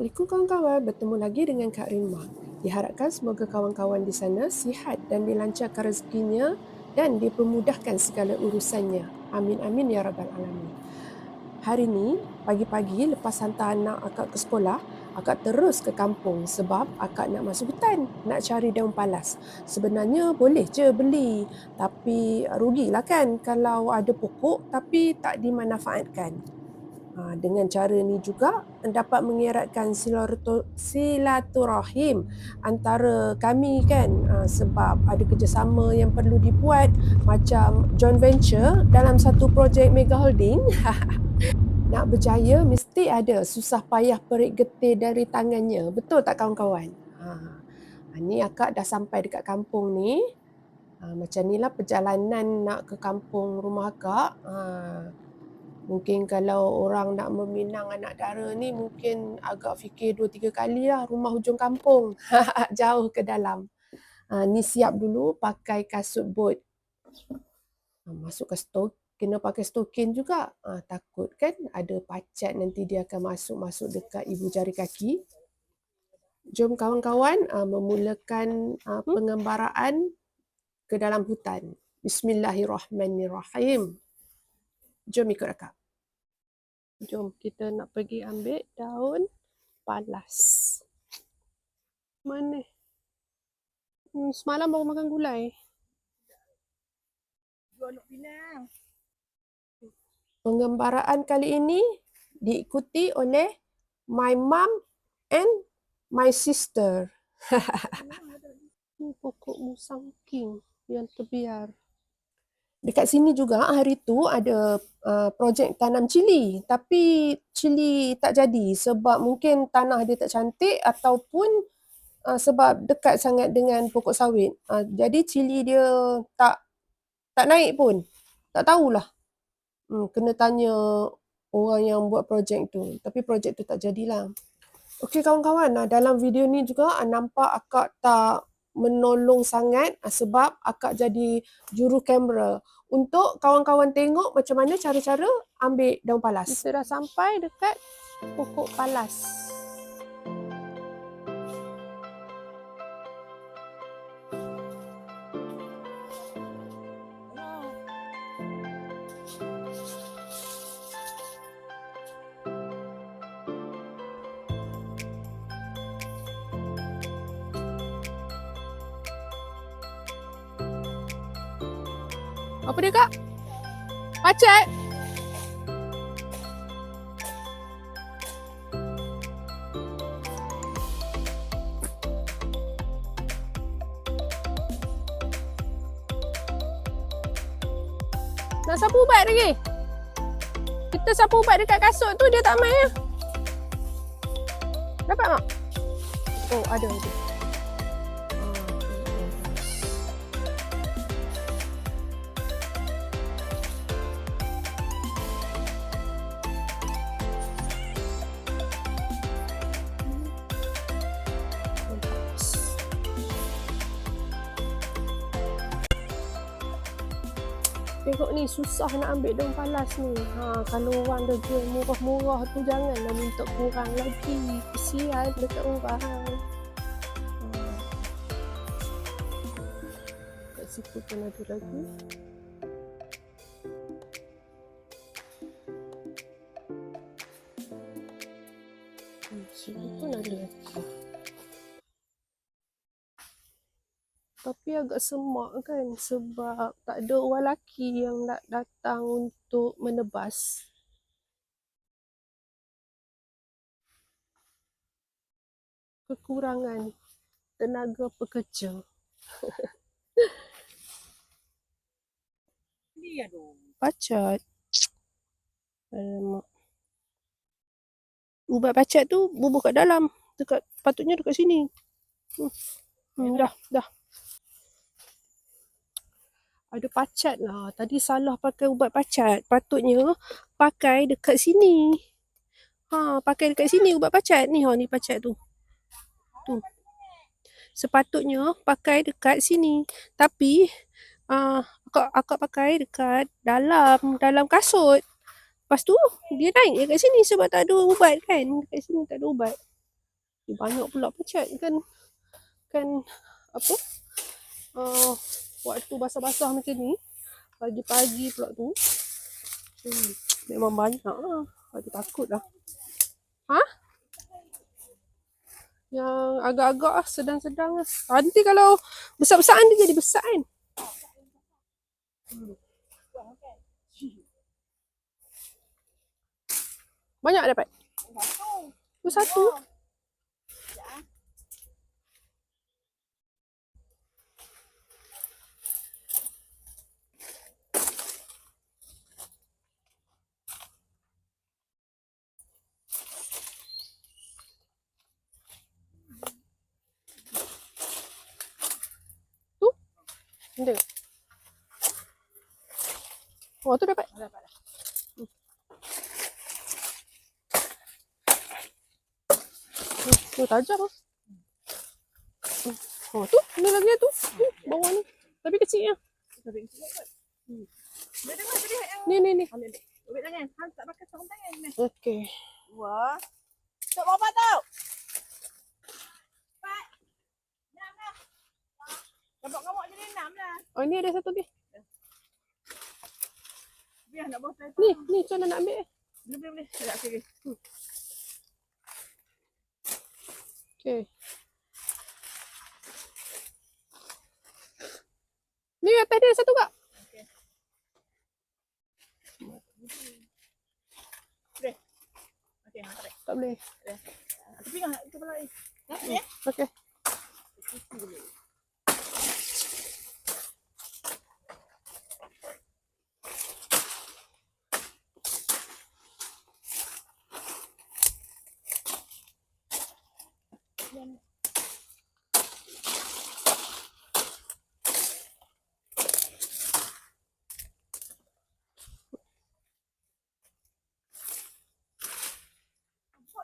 Assalamualaikum kawan-kawan, bertemu lagi dengan Kak Rima. Diharapkan semoga kawan-kawan di sana sihat dan dilancarkan rezekinya dan dipermudahkan segala urusannya. Amin amin ya rabbal alamin. Hari ini, pagi-pagi lepas hantar anak akak ke sekolah, akak terus ke kampung sebab akak nak masuk hutan, nak cari daun palas. Sebenarnya boleh je beli, tapi rugilah kan kalau ada pokok tapi tak dimanfaatkan. Ha, dengan cara ni juga dapat mengeratkan silaturahim antara kami kan ha, sebab ada kerjasama yang perlu dibuat macam joint venture dalam satu projek mega holding. Nak berjaya mesti ada susah payah perik getih dari tangannya. Betul tak kawan-kawan? Ha. ha ni akak dah sampai dekat kampung ni. Macam inilah perjalanan nak ke kampung rumah akak. Ha, Mungkin kalau orang nak meminang anak dara ni mungkin agak fikir dua tiga kali lah rumah hujung kampung. Jauh ke dalam. Ha, ni siap dulu pakai kasut bot. Ha, masuk ke stok. Kena pakai stokin juga. Ha, takut kan ada pacat nanti dia akan masuk-masuk dekat ibu jari kaki. Jom kawan-kawan uh, memulakan uh, pengembaraan ke dalam hutan. Bismillahirrahmanirrahim. Jom ikut akak. Jom kita nak pergi ambil daun palas. Mana? Hmm, semalam baru makan gulai. Pengembaraan kali ini diikuti oleh my mom and my sister. Ini pokok musang king yang terbiar. Dekat sini juga hari tu ada uh, projek tanam cili tapi cili tak jadi sebab mungkin tanah dia tak cantik ataupun uh, sebab dekat sangat dengan pokok sawit. Uh, jadi cili dia tak tak naik pun. Tak tahulah. Hmm, kena tanya orang yang buat projek tu. Tapi projek tu tak jadilah. Okey kawan-kawan, dalam video ni juga nampak akak tak menolong sangat ah, sebab akak jadi juru kamera untuk kawan-kawan tengok macam mana cara-cara ambil daun palas. Kita dah sampai dekat pokok palas. Apa dia kak? Pacat? Nak sapu ubat lagi? Kita sapu ubat dekat kasut tu dia tak main ya? Dapat tak? Oh ada ada. Tengok ni susah nak ambil daun palas ni. Ha, kalau orang dah jual murah-murah tu janganlah minta kurang lagi. Kesian dekat orang. Ha. Kat situ pun ada lagi. Tapi agak semak kan sebab tak ada orang lelaki yang nak datang untuk menebas. Kekurangan tenaga pekerja. Pacat. Alamak. Ubat pacat tu bubuh kat dalam. Dekat, patutnya dekat sini. Hmm. Hmm, dah, dah ada pacat lah. Tadi salah pakai ubat pacat. Patutnya pakai dekat sini. Ha, pakai dekat sini ubat pacat. Ni ha, ni pacat tu. Tu. Sepatutnya pakai dekat sini. Tapi uh, akak, akak pakai dekat dalam dalam kasut. Lepas tu dia naik dekat sini sebab tak ada ubat kan. Dekat sini tak ada ubat. Banyak pula pecat kan kan apa uh, waktu basah-basah macam ni pagi-pagi pula tu hmm, memang banyak lah. Ada takut lah. Ha? Yang agak-agak lah sedang-sedang lah. Nanti kalau besar-besar dia jadi besar kan? Banyak dapat? Satu satu Ada. Oh, tu dapat. Dapat. Hmm. Tu tajam. Hmm. Oh, tu. Lagi tu. Hmm. Bawah ni. Tapi kecil ya. Hmm. Ni ni ni. Ambil tangan. Han tak pakai sarung tangan ni. Okey. Wah. Tak apa tau. Pak. Enam lah. Dapat kamu jadi enam lah. Oh, ni ada satu ni. Biar nak bawa saya. Ni, ni macam mana nak ambil? Boleh, boleh, boleh. Sekejap, okey. Hmm. Okey. Ni atas dia satu kak. Boleh. Okey, tarik. Tak boleh. Tapi itu pula ni. Ya, ya. Okey. Buat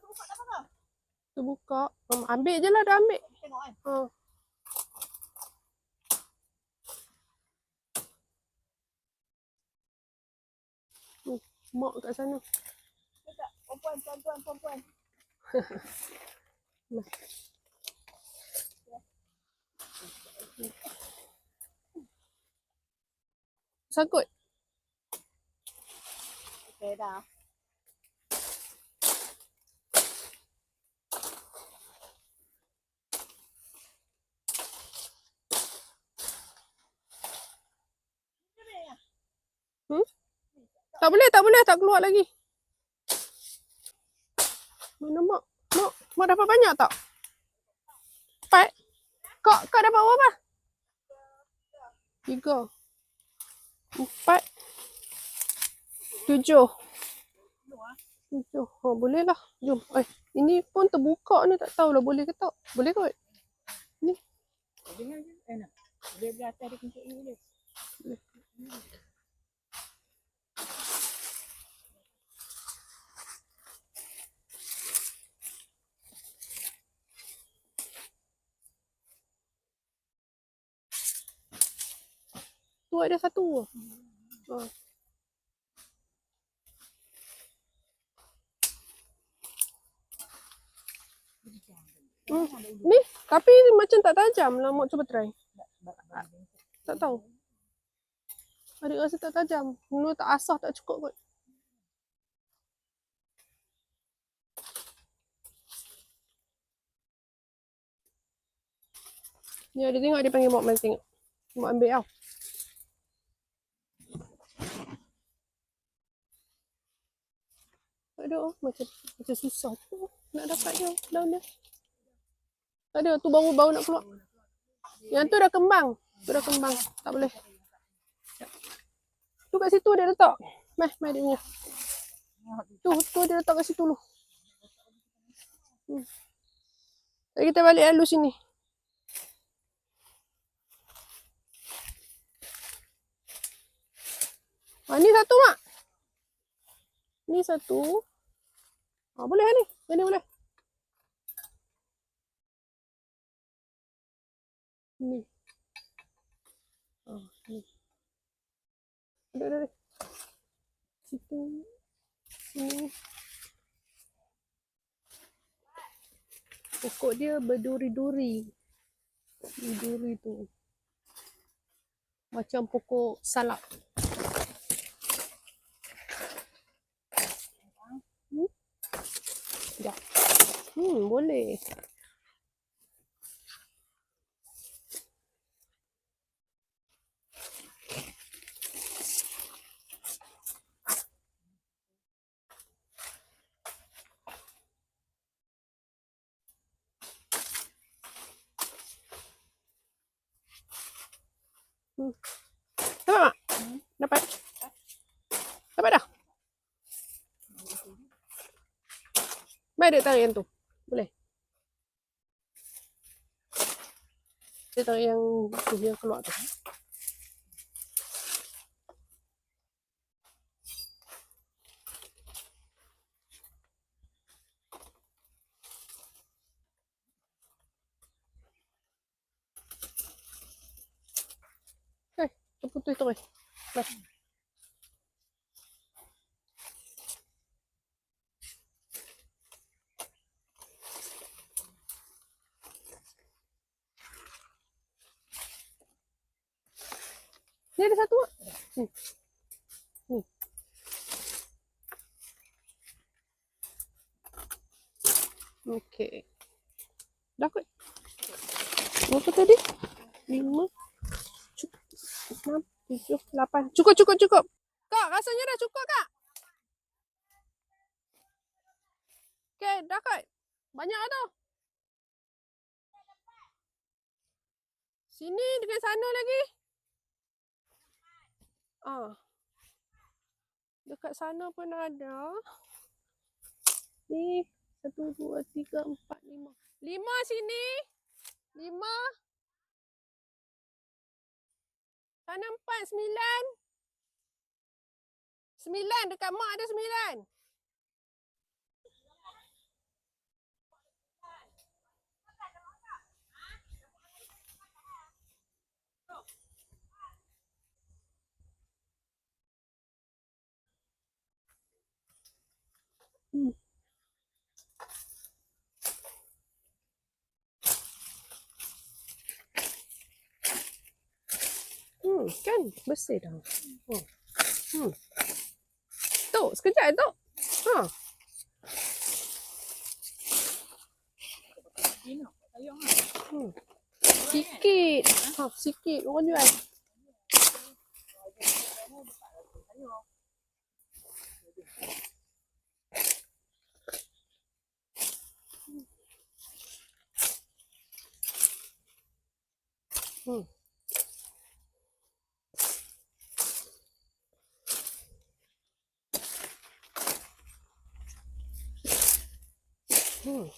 tu buka tak apa Tu buka. Um, ambil je lah dah ambil. Tengok. Ha. Hmm, mak kat sana. Tak, perempuan, perempuan, perempuan. Sangkut. Okey, dah. Tak boleh, tak boleh. Tak keluar lagi. Mana mak? Mak, mak dapat banyak tak? Empat. Kak, kak dapat berapa? Tiga. Empat. Tujuh. Tujuh. Oh, boleh lah. Jom. Eh, ini pun terbuka ni. Tak tahulah boleh ke tak. Boleh kot. Ni. Eh, nak. Boleh belah atas dia kuncuk ni boleh. Tu ada satu. Oh. Hmm. Ni, tapi macam tak tajam lah. Mak cuba try. Tak tahu. Adik rasa tak tajam. Nur tak asah tak cukup kot. Ni ada tengok dia panggil mak mari tengok. Mak ambil tau. Ada oh. macam macam susah tu nak dapat dia daun dia. Ada tu baru-baru nak keluar. Yang tu dah kembang. Tu dah kembang. Tak boleh. Tu kat situ dia letak. Meh, meh dia punya. Tu, tu dia letak kat situ dulu. Hmm. Jadi kita balik lalu sini. Ah, ni satu mak. Ni satu. Ah, boleh ni. Yang ni boleh. Ni. Ah, ni. Ada, ada, ada. Situ. Sini. Pokok dia berduri-duri. Duri tu. Macam pokok salak. Hmm? Sekejap. Hmm, boleh. Dapat tak? Dapat? Dapat dah? Baik dia tarik tu. Boleh. Tarik yang tu yang keluar tu. Eh, terputus tu. Dah. Ada satu. Ni. Ni. Okey. Dah kot. Berapa tadi? Lima. Cukup. Enam. Tujuh. Lapan. Cukup, cukup, cukup. Kak, rasanya dah cukup, Kak. Okey, dah kot. Banyak tu. Sini dengan sana lagi. Ah. Dekat sana pun ada. Ni. Satu, dua, tiga, empat, lima. Lima sini. Lima. Sana empat, sembilan. Sembilan. Dekat mak ada sembilan. Hmm. Hmm, kan bersih dah. Oh. Hmm. Tu, sekejap tu. Ha. Hmm. Sikit. Ha, sikit orang jual. Hmm. Hmm.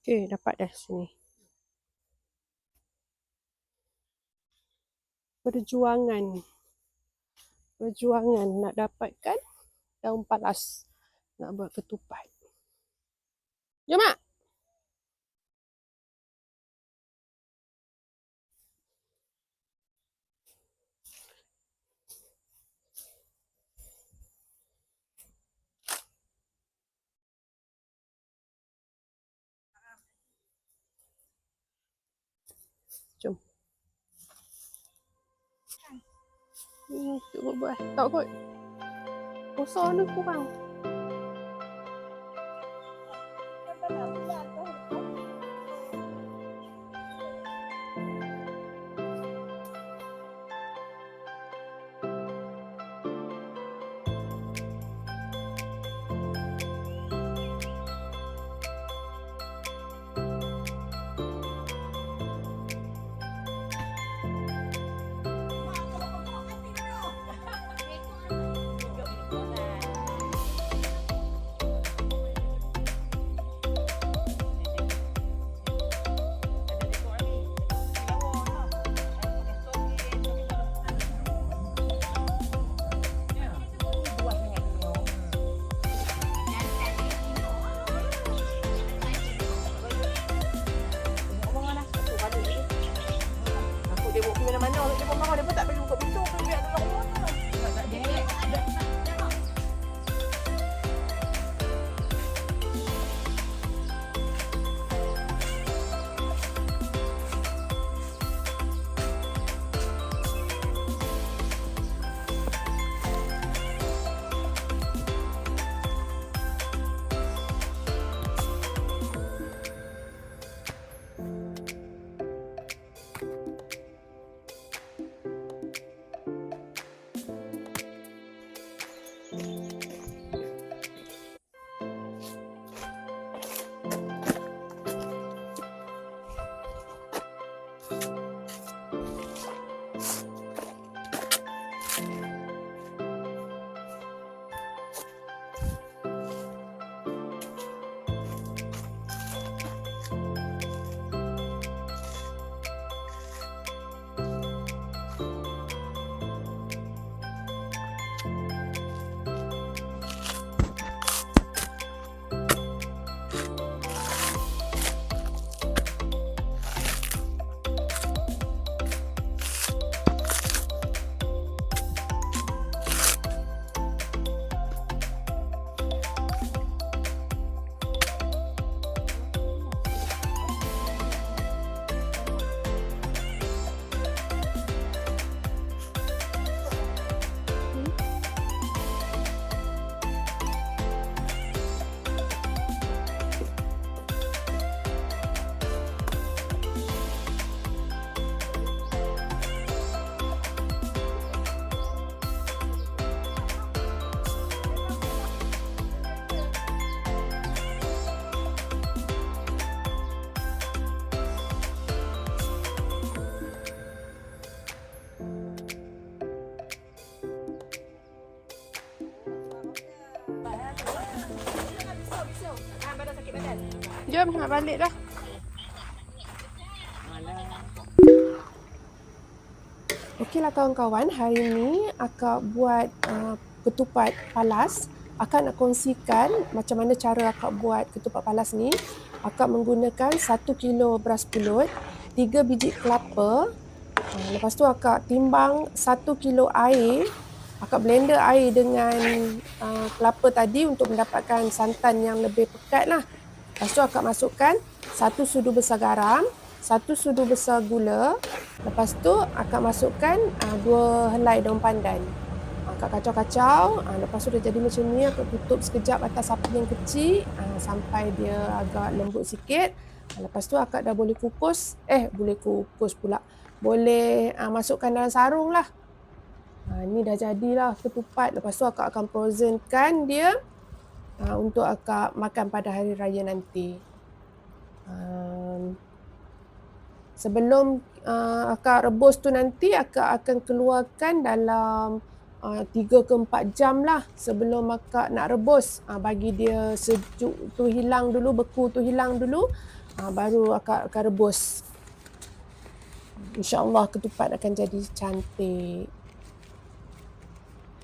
Okey, dapat dah sini. Perjuangan. Perjuangan nak dapatkan daun palas nak buat ketupat. Jom mak. Jom. Hmm, cukup buat. Tak kot. Kosong ni kurang. Jom nak balik dah. Okeylah kawan-kawan, hari ini akak buat uh, ketupat palas. Akak nak kongsikan macam mana cara akak buat ketupat palas ni. Akak menggunakan 1 kilo beras pulut, 3 biji kelapa. Uh, lepas tu akak timbang 1 kilo air. Akak blender air dengan uh, kelapa tadi untuk mendapatkan santan yang lebih pekat lah. Lepas tu akak masukkan satu sudu besar garam, satu sudu besar gula. Lepas tu akak masukkan uh, dua helai daun pandan. Akak kacau-kacau. Uh, lepas tu dah jadi macam ni, akak tutup sekejap atas api yang kecil uh, sampai dia agak lembut sikit. Uh, lepas tu akak dah boleh kukus. Eh, boleh kukus pula. Boleh uh, masukkan dalam sarung lah. Ha, ni dah jadilah ketupat. Lepas tu akak akan frozenkan dia uh, untuk akak makan pada hari raya nanti. Um, sebelum uh, akak rebus tu nanti akak akan keluarkan dalam uh, 3 ke 4 jam lah sebelum akak nak rebus. Uh, bagi dia sejuk tu hilang dulu, beku tu hilang dulu. Uh, baru akak akan rebus. InsyaAllah ketupat akan jadi cantik.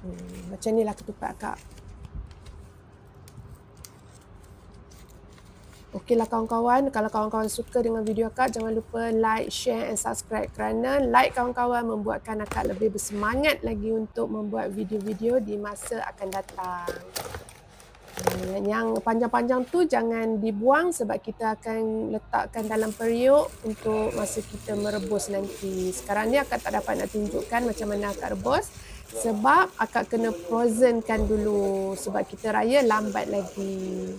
Hmm, macam ni lah ketupat akak. Okeylah kawan-kawan, kalau kawan-kawan suka dengan video akak, jangan lupa like, share and subscribe kerana like kawan-kawan membuatkan akak lebih bersemangat lagi untuk membuat video-video di masa akan datang. Hmm, Yang panjang-panjang tu jangan dibuang sebab kita akan letakkan dalam periuk untuk masa kita merebus nanti. Sekarang ni akak tak dapat nak tunjukkan macam mana akak rebus sebab akak kena frozenkan dulu sebab kita raya lambat lagi.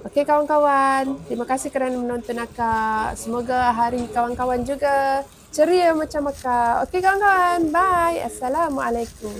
Okey kawan-kawan, terima kasih kerana menonton akak. Semoga hari kawan-kawan juga ceria macam akak. Okey kawan-kawan, bye. Assalamualaikum.